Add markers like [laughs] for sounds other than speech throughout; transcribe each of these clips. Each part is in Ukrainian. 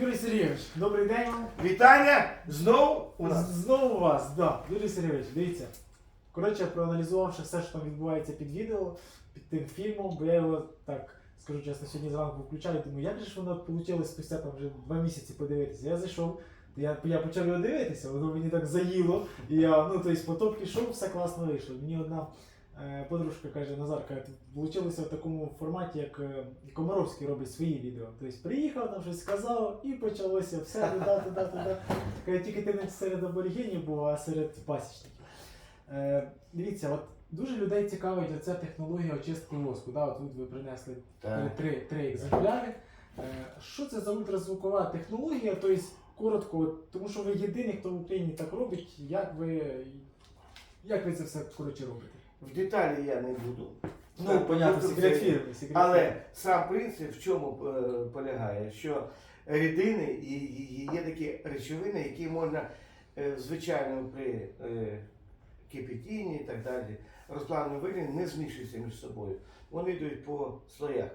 Юрій Сергійович, добрий день вам. Вітання знову у нас. Знову вас, да. Юрій Сергійович, дивіться. Коротше, проаналізувавши все, що там відбувається під відео, під тим фільмом, бо я його так, скажу чесно, сьогодні зранку включаю, думаю, як же ж воно вийшло спустя там вже два місяці подивитися. Я зайшов, я, я почав його дивитися, воно мені так заїло. І я, ну, тобто, поток пішов, все класно вийшло. Мені одна подружка каже, Назарка, вийшло в такому форматі, як е, Комаровський робить свої відео. Тобто приїхав, там щось сказав і почалося все туди, туди, туди. Тільки ти не серед аборигенів був, а серед пасічників. Е, дивіться, от дуже людей цікавить оця технологія очистки воску. Да? От тут ви принесли три, три екземпляри. Е, що це за ультразвукова технологія? Тобто, коротко, тому що ви єдиний, хто в Україні так робить, як ви, як ви це все коротше робите? В деталі я не буду. Ну, Так, понятно, секрет фірми. Секрет Але сам принцип в чому е, полягає? Що рідини і, і є такі речовини, які можна е, звичайно при е, кипятінні і так далі, розплавленому вигляді не змішуються між собою. Вони йдуть по слоях.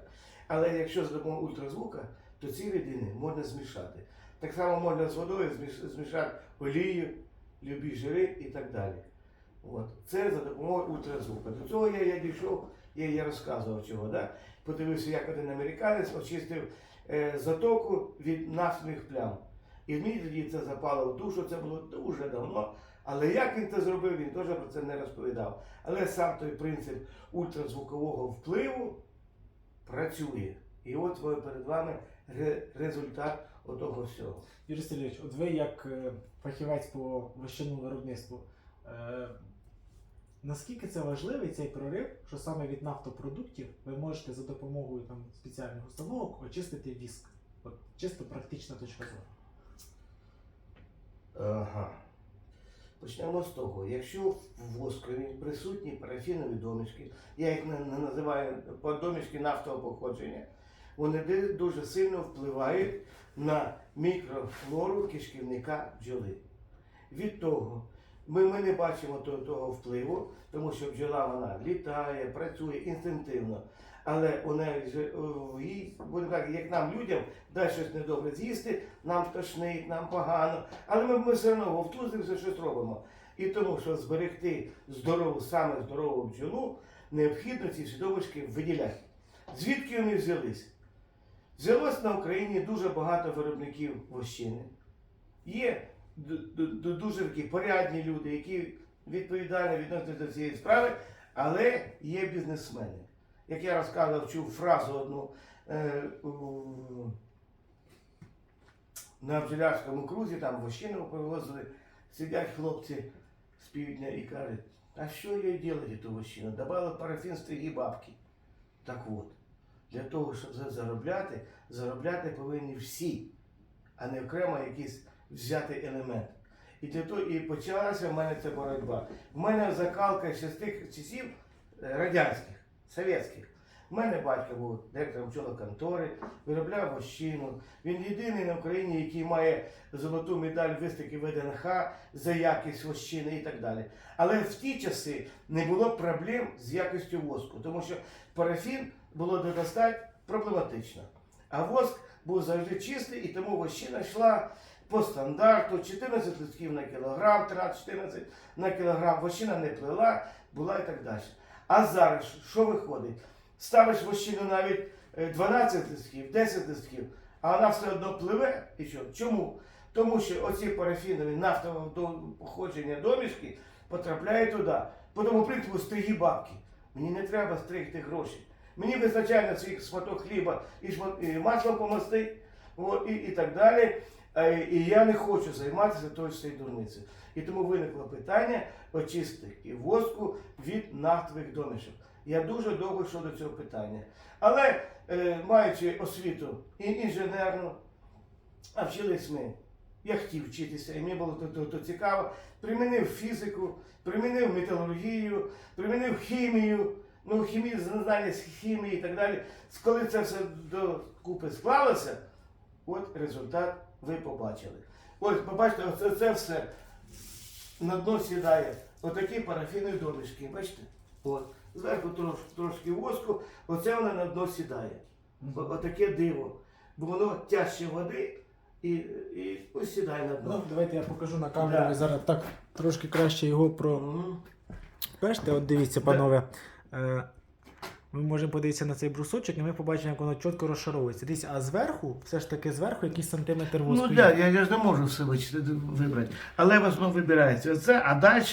Але якщо за допомогою ультразвука, то ці рідини можна змішати. Так само можна з водою змішати олію, любі жири і так далі. От. Це за допомогою ультразвука. До цього я, я дійшов, я, я розказував чого. Да? Подивився, як один американець очистив е, затоку від нафтових плям. І мені тоді це запало в душу, це було дуже давно. Але як він це зробив, він теж про це не розповідав. Але сам той принцип ультразвукового впливу працює. І от перед вами результат отого всього. Юрій Сергійович, от ви як е, фахівець по вищому виробництву, е, наскільки це важливий цей прорив, що саме від нафтопродуктів ви можете за допомогою там, спеціальних установок очистити віск? От чисто практична точка зору. Ага. Почнемо з того, якщо в воскові присутні парафінові домішки, я їх на- на- називаю домішки нафтового походження, вони дуже сильно впливають на мікрофлору кишківника бджоли. Від того ми, ми не бачимо того, того впливу, тому що бджола вона літає, працює інстинктивно. Але у неї ж о, будемо так, як нам людям, дай щось недобре з'їсти, нам тошнить, нам погано, але ми, ми все одно вовтузимося, щось робимо. І тому, щоб зберегти здорову, саме здорову бджолу, необхідно ці свідомочки виділяти. Звідки вони взялись? Взялось на Україні дуже багато виробників вощини. Є дуже такі порядні люди, які відповідально відносяться до цієї справи, але є бізнесмени. Як я розказував, чув фразу одну е, у- на бджолярському крузі, там вощину привозили, сидять хлопці з півдня і кажуть, а що їй робити ту вощину? Добавили парафін стриги бабки. Так от, для того, щоб за- заробляти, заробляти повинні всі, а не окремо якийсь взятий елемент. І для і почалася в мене ця боротьба. В мене закалка ще з тих часів е, радянських, совєтських. У мене батько був директором контори, виробляв вощину. Він єдиний на Україні, який має золоту медаль виставки ВДНХ за якість вощини і так далі. Але в ті часи не було проблем з якістю воску, тому що парафін було достати проблематично. А воск був завжди чистий, і тому вощина йшла по стандарту 14 листків на кілограм, 13-14 на кілограм. Вощина не плила, була і так далі. А зараз що виходить? Ставиш вощину навіть е, 12 листків, 10 листків, а вона все одно пливе. І що? Чому? Тому що оці парафінові нафтового походження домішки потрапляють туди. По тому принципу стриги бабки. Мені не треба стригти гроші. Мені вистачає на свій шматок хліба і, і помасти, і, і так далі. І я не хочу займатися тою всією дурницею. І тому виникло питання очистки воску від нафтових домішок. Я дуже довго йшов до цього питання. Але е, маючи освіту і інженерну, а вчились ми. Я хотів вчитися, і мені було то, то, то цікаво. Примінив фізику, примінив металургію, примінив хімію, ну хімію, знання з хімії і так далі. Коли це все докупи склалося, от результат ви побачили. Ось, побачите, оце це все на дно сідає. Отакі парафінові домішки, бачите? От. Зверху трош, трошки воску, оце воно на дно сідає. Отаке диво. Бо воно тяжче води, і, і ось сідай на Ну, дно. давайте я покажу на камеру. Да. Зараз так трошки краще його про. Бачите, от дивіться, панове. Ми можемо подивитися на цей брусочок, і ми побачимо, як воно чітко розшаровується. Дивіться, а зверху, все ж таки зверху якийсь сантиметр воску. Ну так, да, я, я ж не можу все вибрати. Але в основному вибирається оце, а далі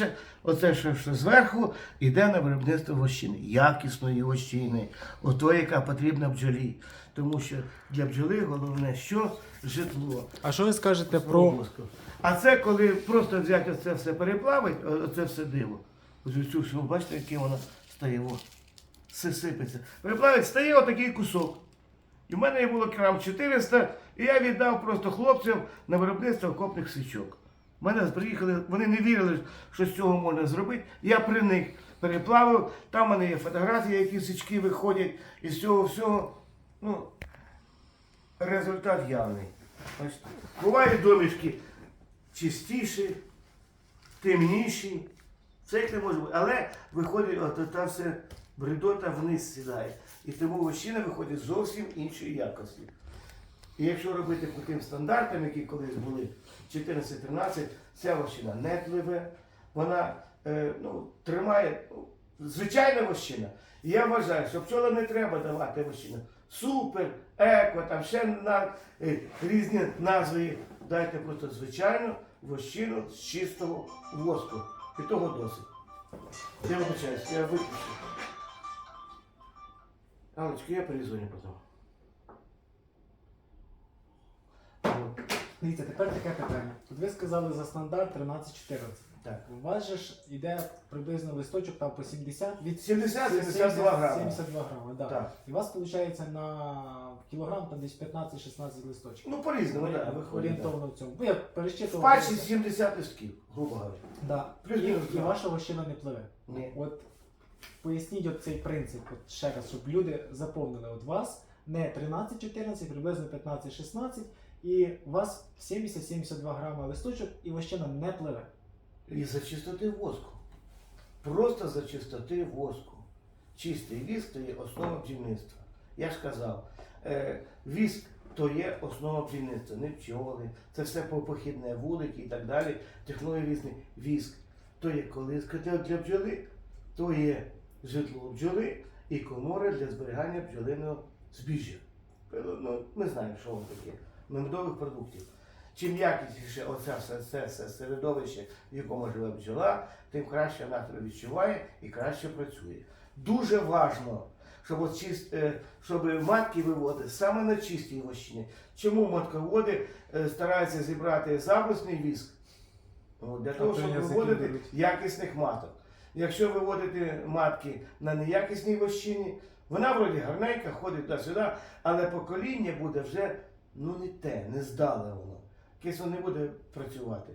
оце, що, що зверху, йде на виробництво вощини. Якісної вощини, ото, яка потрібна бджолі. Тому що для бджоли головне, що житло. А що ви скажете про. Про... А це коли просто взяти це все переплавить, оце все диво. Ось цю бачите, яке воно стає. Все сипеться. Переплавить, стає отакий кусок. І в мене було грам 400, і я віддав просто хлопцям на виробництво окопних свічок. У мене приїхали, вони не вірили, що з цього можна зробити. Я при них переплавив, там в мене є фотографії, які свічки виходять, і з цього всього, ну, результат явний. Бувають домішки чистіші, темніші. Це як не може бути. Але виходить, от та все бредота вниз сідає. І тому вощина виходить зовсім іншої якості. І якщо робити по тим стандартам, які колись були 14-13, ця вощина не пливе, вона е, ну, тримає ну, звичайна вощина. І я вважаю, що пчолам не треба давати вощину. Супер, еко, там ще на, е, різні назви. Дайте просто звичайну вощину з чистого воску. І того досить. Я вибачаюсь, я виключу. Аллочка, я перезвоню потім. От, Дивіться, тепер таке питання. От ви сказали за стандарт 13-14. Так. У вас же ж йде приблизно листочок там по 70 від 70-72 грами. 72 грами, да. Так. І у вас виходить на кілограм там десь 15-16 листочків. Ну, по-різному, Орі- так, виходить. Орієнтовно в цьому. Ну, я В пересчитував. пачці 70 листків, грубо говоря. Да. І, Плюс-мінус і два. ваша вощина не пливе. Ні. От поясніть от цей принцип, от ще раз, щоб люди заповнили от вас не 13-14, приблизно 15-16, і у вас 70-72 грами листочок, і вощина не пливе. І за чистоти воску. Просто за чистоти воску. Чистий віск то є основа бджільництва. Я ж казав, е, віск то є основа бджільництва, не пчоли, це все по- похідне, вулики і так далі. Технологія різні. Віск то є колиска для бджоли, то є житло бджоли і комори для зберігання бджолиного збіжжя. Е, Ну, ми знаємо, що воно таке. Медових продуктів. Чим якісніше оце все, все, все середовище, в якому живе бджола, тим краще вона себе відчуває і краще працює. Дуже важливо, щоб, от чист, е, щоб матки виводили саме на чистій вощині. Чому матководи е, стараються зібрати забрусний віск? Ну, Для того, щоб виводити якісних маток. Якщо виводити матки на неякісній вощині, вона вроді гарненька, ходить туди-сюди, але покоління буде вже ну не те, не здале воно. Якесь воно не буде працювати.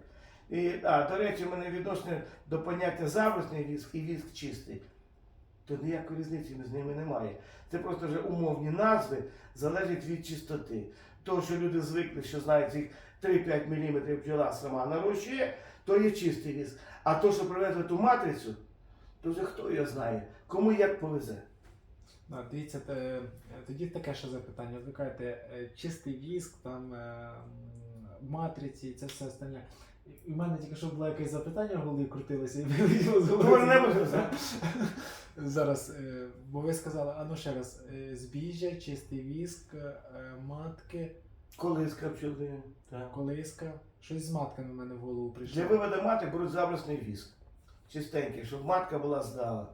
І, а, до речі, мене відношення до поняття забрусний віск і віск чистий. То ніякої різниці між ними немає. Це просто вже умовні назви залежать від чистоти. Того, що люди звикли, що знають цих 3-5 мм бджола сама нарощує, то є чистий віск. А то, що привезли ту матрицю, то вже хто його знає, кому як повезе. Да, дивіться, тоді таке ще запитання. Ви е, чистий віск, там е, матриці, це все остальне. В мене тільки що було якесь запитання в голові крутилося, і вилетіло з. [laughs] Зараз, е, бо ви сказали, а ну ще раз, збіжжя, чистий віск, матки, Колиска. Так. колиска. Щось з матками в мене в голову прийшло. Для виводу матки беруть забросний віск. Чистенький, щоб матка була здала.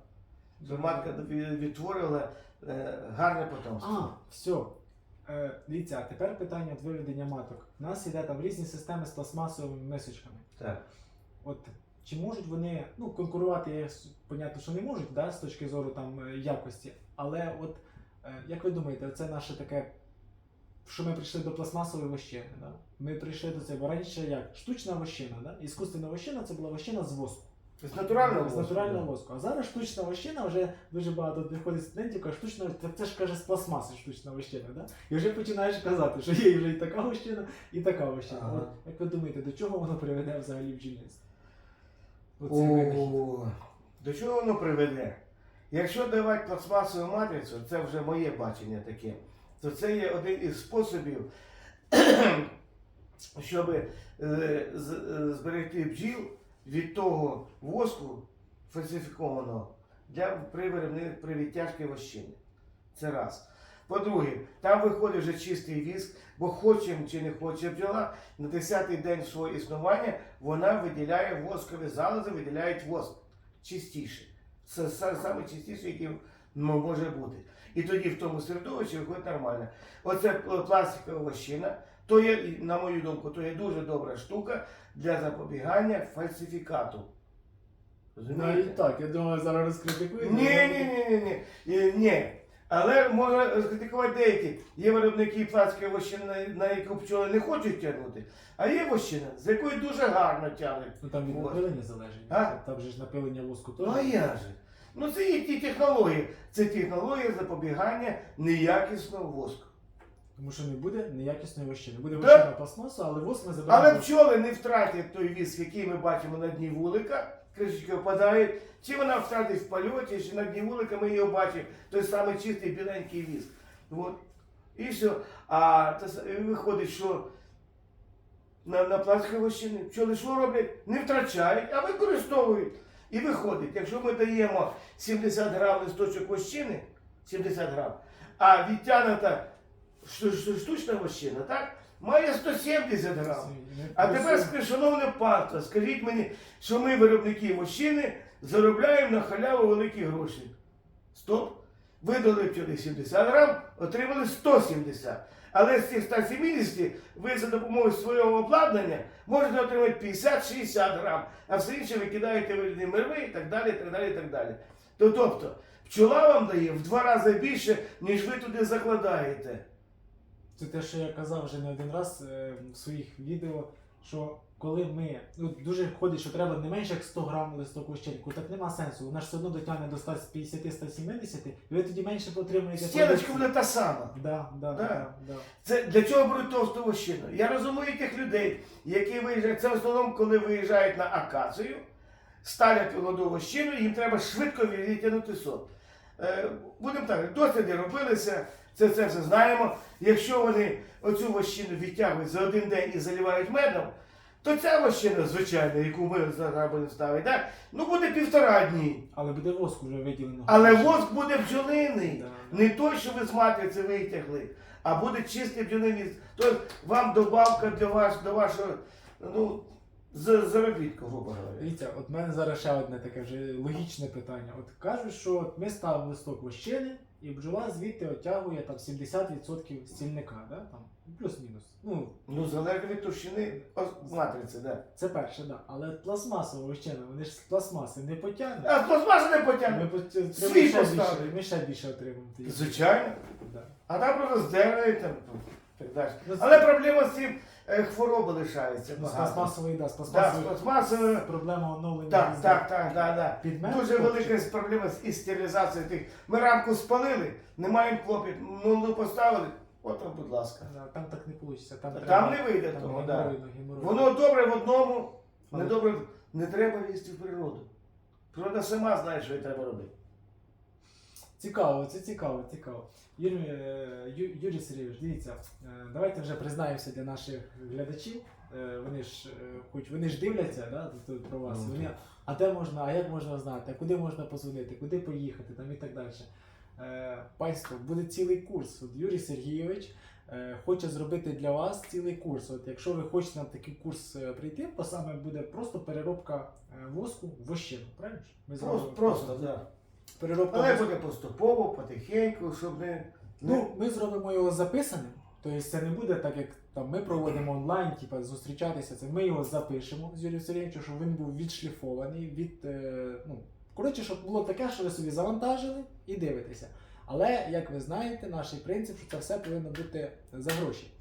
Щоб матка відтворила е, гарне потомство. А, все. Е, дивіться, а тепер питання от виведення маток. У нас іде там різні системи з пластмасовими мисочками. Так. От чи можуть вони ну, конкурувати, я с- понятно, що не можуть, да, з точки зору там е, якості. Але от е, як ви думаєте, це наше таке, що ми прийшли до пластмасової вощини, да? Ми прийшли до цього раніше як штучна вощина, да? Іскусственна вощина це була вощина з воску. З натурального з воску, натурального воску. А зараз штучна вощина вже дуже багато приходить студентів, кажуть, штучна це, це ж каже з пластмаси штучна вощина. Да? І вже починаєш казати, що є вже і така вощина, і така вощина. Ага. От, як ви думаєте, до чого воно приведе взагалі в бджільництво? Оцей винахід. О, до чого воно приведе? Якщо давати пластмасову матрицю, це вже моє бачення таке, то це є один із способів [clears throat] щоб е, з- е, зберегти бджіл від того воску фальсифікованого для при при відтяжці вощини. Це раз. По-друге, там виходить вже чистий віск, бо хочемо чи не хоче бджола, на 10-й день свого існування вона виділяє воскові залози, виділяють воск чистіше. Це саме чистіше, який може бути. І тоді в тому середовищі виходить нормально. Оце пл- пластикова вощина, то є, на мою думку, то є дуже добра штука для запобігання фальсифікату. Навіть Розумієте? Ну, так, я думаю, зараз розкритикують. Ні, ні, ні, ні, ні, ні. Але можна критикувати деякі. Є виробники пластикової вощини, на- яку пчоли не хочуть тягнути, а є вощина, з якої дуже гарно тягнуть. Ну там від напилення залежить. А? Там же ж напилення воску теж. Ну а як же? Ну це є ті технології. Це технологія запобігання неякісного воску. Тому що не буде неякісної вощини. Буде Да. вощина пластмасу, але воск ми забираємо. Але пчоли не втратять той віск, який ми бачимо на дні вулика, кришечки впадають, чи вона втратить в польоті, чи на дні вулика ми його бачимо, той самий чистий біленький віск. От. І все. А те с- і виходить, що на, на пластиковій вощини пчоли що роблять? Не втрачають, а використовують. І виходить, якщо ми даємо 70 грам листочок вощини, 70 грам, а відтягнута штучна вощина, так? Має 170 грам. А тепер, скажи, шановне панство, скажіть мені, що ми, виробники вощини, заробляємо на халяву великі гроші. Стоп. Видали вчора 70 грам, отримали 170. Але з цих 170 ви за допомогою свого обладнання можете отримати 50-60 грам, а все інше ви кидаєте в мерви і так далі, і так далі, і так далі. То, тобто, пчола вам дає в два рази більше, ніж ви туди закладаєте. Це те, що я казав вже не один раз е, в своїх відео, що коли ми. Ну, дуже ходить, що треба не менше як 100 грам листок щельку, так нема сенсу. Вона ж все одно дотягне до 150-170, і ви тоді менше отримуєте. Стіночка буде та сама. Да, да, Да. да. Да, Це для чого беруть товсту вощину? Я розумію тих людей, які виїжджають. Це в основному, коли виїжджають на акацію, ставлять молоду вощину, їм треба швидко відтягнути сот. Е, будемо так, досліди робилися, це, це все знаємо. Якщо вони оцю вощину відтягують за один день і заливають медом, то ця вощина, звичайно, яку ми зараз будемо ставити, так, ну буде півтора дні. Але буде воск вже виділено. Але воск буде бджолиний. Не той, що ви з матриці витягли, а буде чистий бджолиний. Тобто вам добавка для ваш, до вашого ну, заробітку, грубо говоря. Дивіться, от в мене зараз ще одне таке вже логічне питання. От кажуть, що от ми ставимо листок вощини, і бджола звідти отягує там 70% стільника, да? там, плюс-мінус. Ну, Ну, залежно від товщини ос- матриці, да. це перше, да. Але пластмасова вщина, вони ж з пластмаси не потягнуть. А пластмаса не Ми, потягне. ми, Свій отримаємо поставили. ми ще більше отримаємо. тоді. Звичайно. Да. А там просто здерли там. Так далі. Ну, Але проблема з цим е, хвороби лишається. Ну, пластмасової, да, пластмасової. Проблема оновлення. Так, так, так, так, так. Підмет Дуже велика проблема з із стерилізацією тих. Ми рамку спалили, не маємо клопіт, ну ну, поставили. От, будь ласка. Там так не вийде. Там, Там не вийде там того, да. геморойно. Воно добре в одному, не добре. Не треба лізти в природу. Природа сама знає, що їй треба робити. Цікаво, це цікаво, цікаво. Юрій, е, Ю- Юрій Сергійович, дивіться, е, давайте вже признаємося для наших глядачів. Е, Вони ж, хоч вони ж дивляться да, тут про вас. Ну, Вони, а де можна, а як можна знати, а куди можна позвонити, куди поїхати там і так далі. Панство, буде цілий курс. От Юрій Сергійович хоче зробити для вас цілий курс. От якщо ви хочете на такий курс прийти, то саме буде просто переробка воску в вощину. Правильно? Ми Просто, просто, да. Переробка Але буде поступово, потихеньку, щоб не. Ну, ми зробимо його записаним. Тобто це не буде так, як там ми проводимо онлайн, типа зустрічатися. Це ми його запишемо з Юрієм Сергійовичем, щоб він був відшліфований від. Е, ну, коротше, щоб було таке, що ви собі завантажили і дивитеся. Але, як ви знаєте, наш принцип, що це все повинно бути за гроші.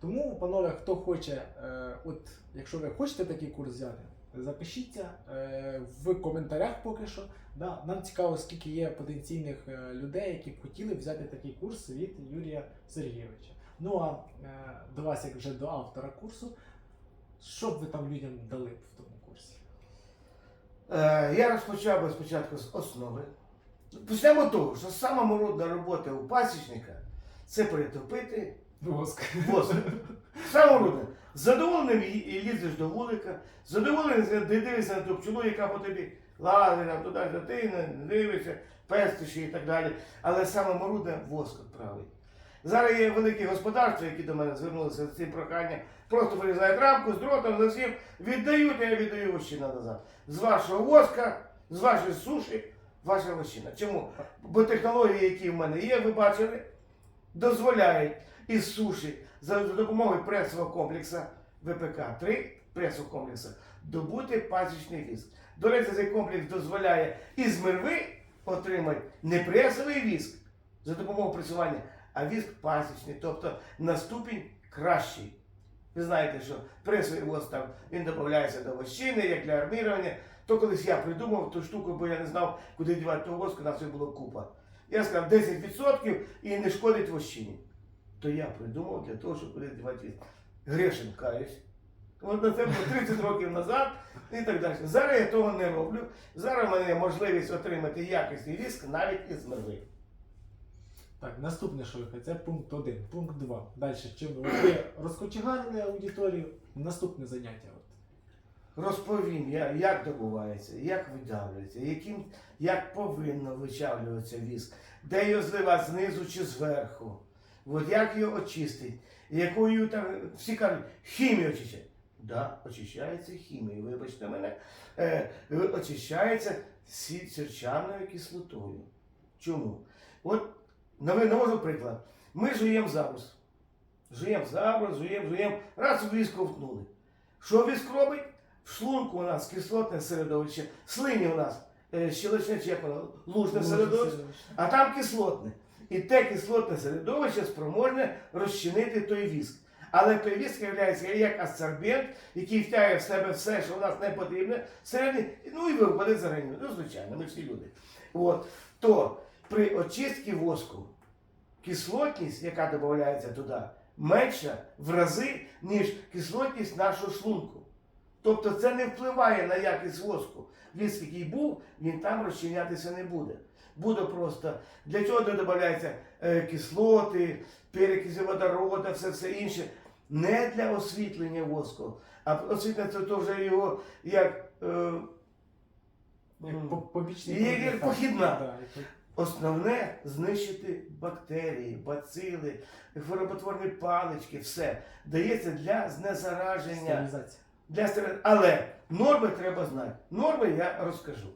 Тому, панове, хто хоче, е, от якщо ви хочете такий курс взяти, запишіться е, в коментарях поки що. Да, нам цікаво, скільки є потенційних е, людей, які б хотіли взяти такий курс від Юрія Сергійовича. Ну а е, до вас, як вже до автора курсу, що б ви там людям дали б в тому курсі? Я розпочав би спочатку з основи. Почнемо того, що сама мородна робота у пасічника це притопити Воск. воск. Саме мородне. Задоволеним лізеш до вулика, задоволений дивишся на ту пчелу, яка по тобі лазить, там туди ти дивишся, пестиш і так далі. Але саме марудне воск правий. Зараз є великі господарства, які до мене звернулися з цим проханням, просто вирізають рамку з дротом, за всім віддають, а я віддаю вощина назад. З вашого воска, з вашої суші, ваша вощина. Чому? Бо технології, які в мене є, ви бачили, дозволяють із суші за допомогою пресового комплексу ВПК-3 пресового комплексу добути пасічний віск. До речі, цей комплекс дозволяє із мерви отримати не пресовий віск за допомогою пресування, а віск пасічний, тобто на ступінь кращий. Ви знаєте, що пресовий воск там він додається до вощини, як для армірування. То колись я придумав ту штуку, бо я не знав, куди дівати того воску, нас його було купа. Я сказав 10% і не шкодить вощині. То я придумав для того, щоб куди дівати віск. Грешен каюсь. От на це було 30 років назад і так далі. Зараз я того не роблю. Зараз в мене є можливість отримати якісний віск навіть із мерви. Так, наступне, що ви це пункт 1. Пункт 2. Далі, чим ви розкочегарили аудиторію? Наступне заняття. Розповім, я, як добувається, як видавлюється, яким, як повинно вичавлюватися віск, де його зливати знизу чи зверху, от як його очистити, якою там всі кажуть, хімію очищать. Да, очищається хімією, вибачте мене, е, очищається сі- сірчаною кислотою. Чому? От навожу приклад. Ми жуємо забрус. Жуємо забрус, жуємо, жуємо, раз в віск ковтнули. Що віск робить? В шлунку у нас кислотне середовище, слині у нас е, щелочне чи як воно, лужне середовище, а там кислотне. І те кислотне середовище спроможне розчинити той віск. Але той віск є як асорбент, який втягує в себе все, що у нас не потрібне, всередині, ну і виходить з організму. Ну, звичайно, ми всі люди. От. То при очистці воску кислотність, яка додається туди, менша в рази, ніж кислотність нашого шлунку. Тобто це не впливає на якість воску. Віск, який був, він там розчинятися не буде. Буде просто для чого додається е, кислоти, перекиси водорода, все все інше. Не для освітлення воску, а освітлення це то вже його як е, Як похідна. Основне знищити бактерії, бацили, хвороботворні палички, все дається для знезараження. Для стер- Але норми треба знати. Норми я розкажу.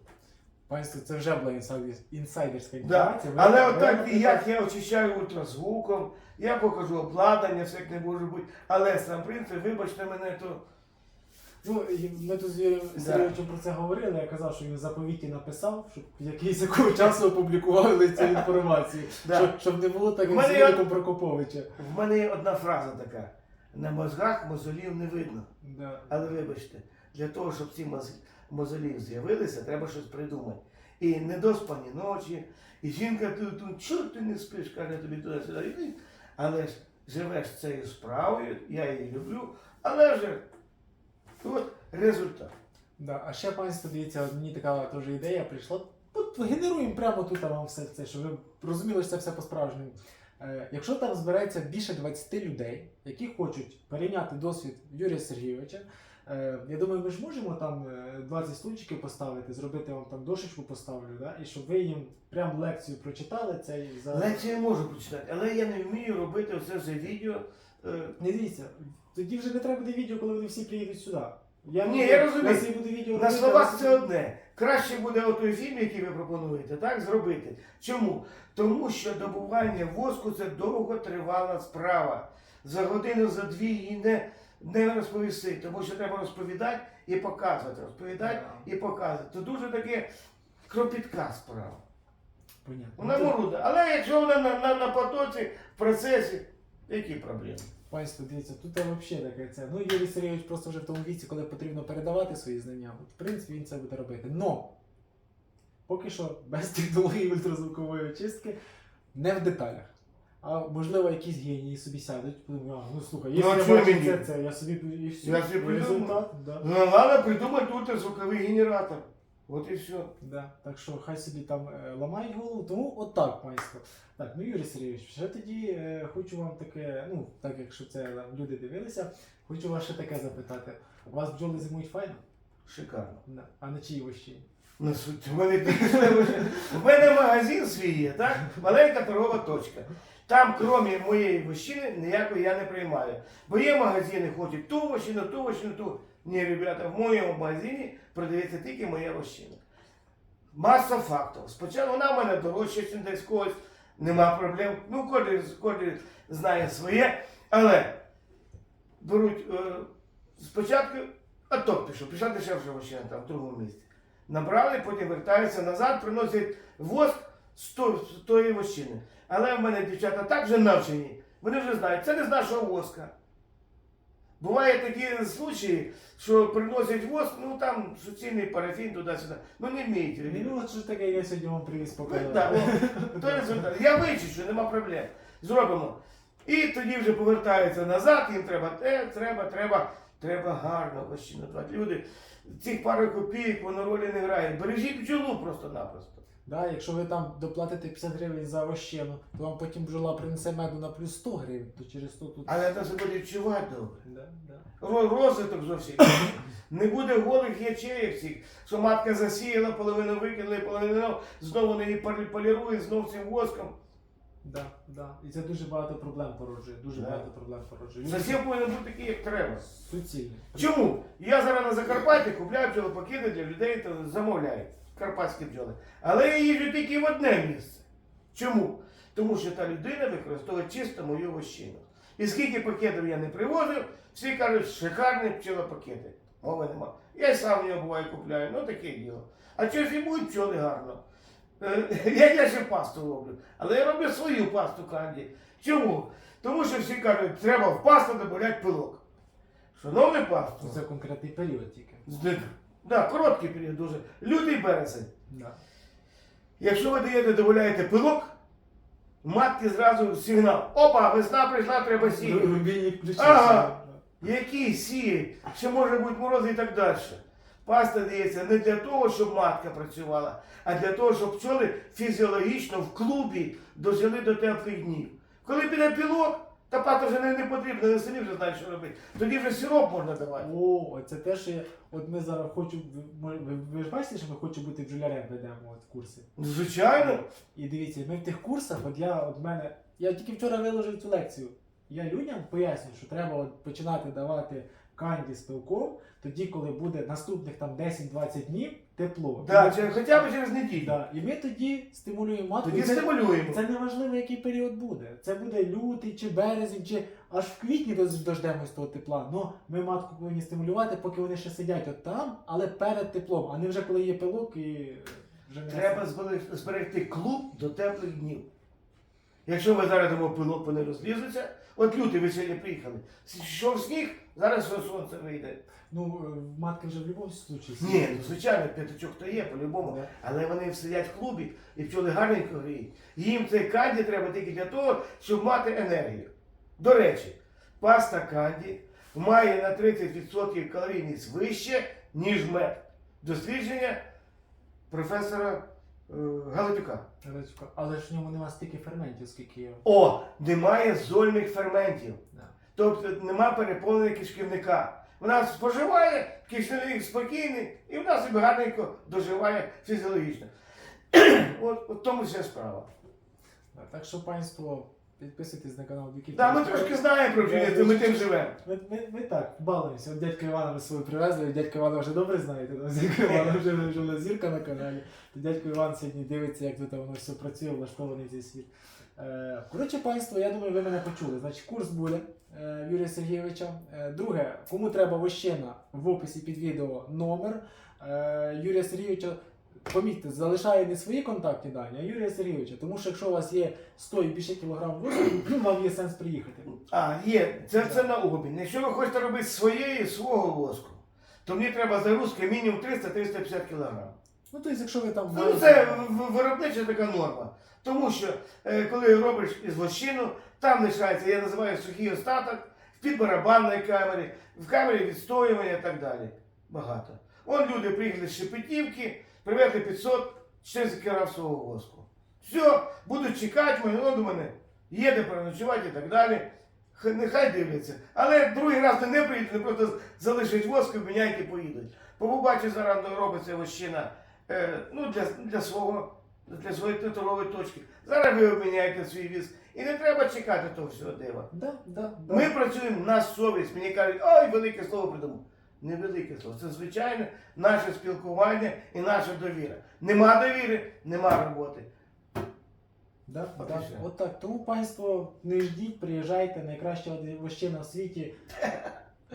Панство, це вже була інсайдер- інсайдерська Да. інформація. Але отак, робите як я очищаю ультразвуком, я покажу обладнання, все як не може бути. Але сам принцип, вибачте мене, то Ну, і ми тут з Юрієм Да. Сергійовичем про це говорили. Я казав, що він в заповіті написав, щоб якийсь якого часу опублікували цю [laughs] інформацію. Да. Щоб, щоб не було так, В як з мене є- Юриком Прокоповича. в мене є одна фраза така: на мозгах мозолів не видно. Да. Але вибачте, для того, щоб ці моз- мозолі з'явилися, треба щось придумати. І недоспані ночі, і жінка тут, чого ти не спиш, каже тобі туди-сюди. Іди. Але ж живеш цією справою, я її люблю, але ж от результат. Да. А ще панство, дивіться, мені така теж ідея прийшла. От генеруємо прямо тут вам все це, щоб ви розуміли, що це все по-справжньому. Е, якщо там збереться більше 20 людей, які хочуть перейняти досвід Юрія Сергійовича, е, я думаю, ми ж можемо там е, 20 стульчиків поставити, зробити вам там дошечку поставлю, да? і щоб ви їм прям лекцію прочитали це і за. Лекцію я можу прочитати, але я не вмію робити все це відео. Е, Не дивіться, тоді вже не треба буде відео, коли вони всі приїдуть сюди. Я, Ні, буду- я розумію. Буду відео На словах це одне. Краще буде отой фільм, який ви пропонуєте, так, зробити. Чому? Тому що добування воску це довготривала справа. За годину, за дві її не, не розповісти, тому що треба розповідати і показувати. Розповідати і показувати. Це дуже таке кропітка справа. Понятно. Вона Ну, моруда. Але якщо вона на, на, на потоці, в процесі, які проблеми? Панство, дивіться, тут взагалі таке це. Ну, Юрій Сергійович просто вже в тому віці, коли потрібно передавати свої знання. От, в принципі, він це буде робити. Но поки що без технології ультразвукової очистки, не в деталях. А можливо, якісь генії собі сядуть, подумають, а, ну слухай, Ну, якщо я бачу це, це, я собі і все. Я собі і придумаю. результат, да. Ну, треба придумати тут звуковий генератор. От і все. Да. Так що хай собі там е, ламають голову. Тому отак, панство. Так, ну Юрій Сергійович, ще тоді е, хочу вам таке, ну, так якщо це там, люди дивилися, хочу вас ще таке запитати. У вас бджоли зимують файно? Шикарно. Да. А на чиї вощі? Ну, суть, в мене, в [laughs] мене магазин свій є, так? Маленька торгова точка. Там, крім моєї вощини, ніякої я не приймаю. Бо є магазини, хочуть ту вощину, ту вощину, ту. Ні, ребята, в моєму магазині продається тільки моя вощина. Маса фактів. Спочатку вона в мене дорожча, ніж десь когось, нема проблем. Ну, кожен, знає своє, але беруть е, спочатку, а то пішов, пішла дешевша вощина там в другому місці. Набрали, потім вертаються назад, приносять воск з тої вощини. Але в мене дівчата так вже навчені, вони вже знають, це не з нашого воска. Буває такі случаї, що приносять воск, ну там суцільний парафін туди-сюди. Ну не вміють. Ну, от що таке я сьогодні вам привіз Ну, показати. да, о, то результат. Я вичищу, нема проблем. Зробимо. І тоді вже повертаються назад, їм треба те, треба, треба, треба гарно вощинувати. Люди, цих пару копійок воно ролі не грає. Бережіть бджолу просто-напросто. Да, якщо ви там доплатите 50 гривень за вощену, то вам потім бджола принесе меду на плюс 100 гривень, то через 100 тут. Але це буде відчувати добре. Да, да. Ро- Розвиток зовсім. Не буде голих ячеїв всіх, що матка засіяла, половину викинула, половину знову не її полі- полірує, знову цим воском. Да, да. І це дуже багато проблем породжує. Дуже Да. багато проблем породжує. Засів повинен бути такий, як треба. Суцільний. Чому? Я зараз на Закарпатті купляю бджолопакети для людей, то замовляють карпатські бджоли. Але я їжджу тільки в одне місце. Чому? Тому що та людина використовує чисто мою вощину. І скільки пакетів я не привозив, всі кажуть, шикарні пчелопакети. Мови нема. Я й сам в нього буває купляю, ну таке діло. А чогось і будуть пчоли гарно. Е, [laughs] Я, я ще пасту роблю, але я роблю свою пасту канді. Чому? Тому що всі кажуть, треба в пасту додати пилок. Шановне пасту, Це конкретний період тільки. Да, короткий період дуже. Лютий березень. Да. Якщо ви даєте, додаєте пилок, матки зразу сигнал. Опа, весна прийшла, треба сіяти. Рубільник включився. Ага. Які сіють, ще може бути морози і так далі. Паста дається не для того, щоб матка працювала, а для того, щоб пчоли фізіологічно в клубі дожили до теплих днів. Коли піде пілок, та паста вже не, не потрібно, вони самі вже знають, що робити. Тоді вже сироп можна давати. О, це те, що я. От ми зараз хочемо, Ви, ви, ви ж бачите, що ми хочемо бути бджолярем, ведемо от курси. Звичайно. І дивіться, ми в тих курсах, от я от мене. Я тільки вчора виложив цю лекцію. Я людям пояснюю, що треба от починати давати канді з пилком, тоді, коли буде наступних там 10-20 днів тепло. Да, І хоча б через неділю. Да, і ми тоді стимулюємо матку. Тоді І це- стимулюємо. Це не важливо, який період буде. Це буде лютий чи березень, чи аж в квітні дож- дождемось того тепла. Ну ми матку повинні стимулювати, поки вони ще сидять от там, але перед теплом, а не вже коли є пилок і вже не Треба зберегти, зберегти клуб до теплих днів. Якщо ми зараз дамо пилок, вони розлізуться. От лютий ви сьогодні приїхали. Що в сніг, зараз все сонце вийде. Ну, е, матки вже в будь-якому випадку. Ні, ну звичайно, п'ятачок то є по-любому. Але вони сидять в клубі і пчоли гарненько гріють. Їм цей канді треба тільки для того, щоб мати енергію. До речі, паста канді має на 30% калорійність вище, ніж мед. Дослідження професора е, Галатюка. Але ж в ньому нема стільки ферментів, скільки є. О, немає зольних ферментів. Да. Тобто нема переповнення кишківника. Вона споживає, кишківник спокійний, і вона собі гарненько доживає фізіологічно. [clears throat] От, от тому вся справа. Так що, панство, підписуйтесь на канал Вікіпедія. Так, ми трошки знаємо про бджільництво, ми тим живемо. Ми, ми, ми так, балуємося. От дядька Івана ми свою привезли, дядька Івана вже добре знаєте, там дядька Івана вже, вже на зірка на каналі. То дядько Іван сьогодні дивиться, як тут воно все працює, влаштований цей світ. Е, коротше, панство, я думаю, ви мене почули. Значить, курс буде е, Юрія Сергійовича. Е, друге, кому треба вощина, в описі під відео номер е, Юрія Сергійовича. Помітьте, залишає не свої контактні дані, а Юрія Сергійовича. Тому що якщо у вас є 100 і більше кілограм воску, вам є сенс приїхати. А, є, це, це на обмін. Якщо ви хочете робити своєї, свого воску, то мені треба загрузки мінімум 300-350 кг. Ну, тобто, якщо ви там Ну, це в- виробнича така норма. Тому що е, коли робиш із вощину, там лишається, я називаю сухий остаток, в підбарабанній камері, в камері відстоювання і так далі. Багато. Он люди приїхали з Шепетівки, привезли 500 400 кг свого воску. Все, будуть чекати ну до мене, є де переночувати і так далі. Нехай дивляться. Але другий раз не приїдуть, вони просто залишать воску, міняють і поїдуть. Бо побачить зараз робиться вощина е, ну, для, для свого, для своєї титулової точки. Зараз ви обміняєте свій віз. І не треба чекати того всього дива. Да, да, да. Ми працюємо на совість. Мені кажуть, ой, велике слово придумав. Не велике слово. Це звичайне наше спілкування і наша довіра. Нема довіри, нема роботи. Да, От і. От так. Тому панство не ждіть, приїжджайте, найкраща вощина в світі.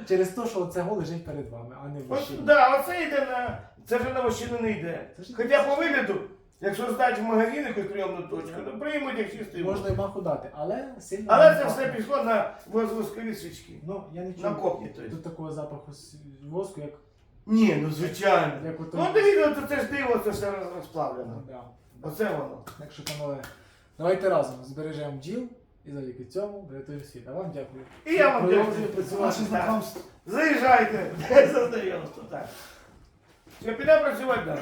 Через те, що це гол лежить перед вами, а не вище. вощина. да, оце йде на. Це вже на вощину не йде. Це ж- Хоча по вигляду, якщо здати в магазин якусь прийомну точку, то приймуть як чистий Можна і маху дати, але сильно. Але не це пахне. все пішло на воскові свічки. Ну, я не чув. На копні, то. Тут такого запаху с- воску, як, Ні, ну звичайно. як ото. Ну дивіться, то це ж диво, це все розплавлено. Да. Оце воно. Так що, панове, давайте разом збережемо бджіл і завдяки цьому врятуємо світ. А вам дякую. І я вам Продовжуємо дякую. працювати. Ваше знайомство. Заїжджайте [laughs] за знайомство, так. Що, піде працювати далі.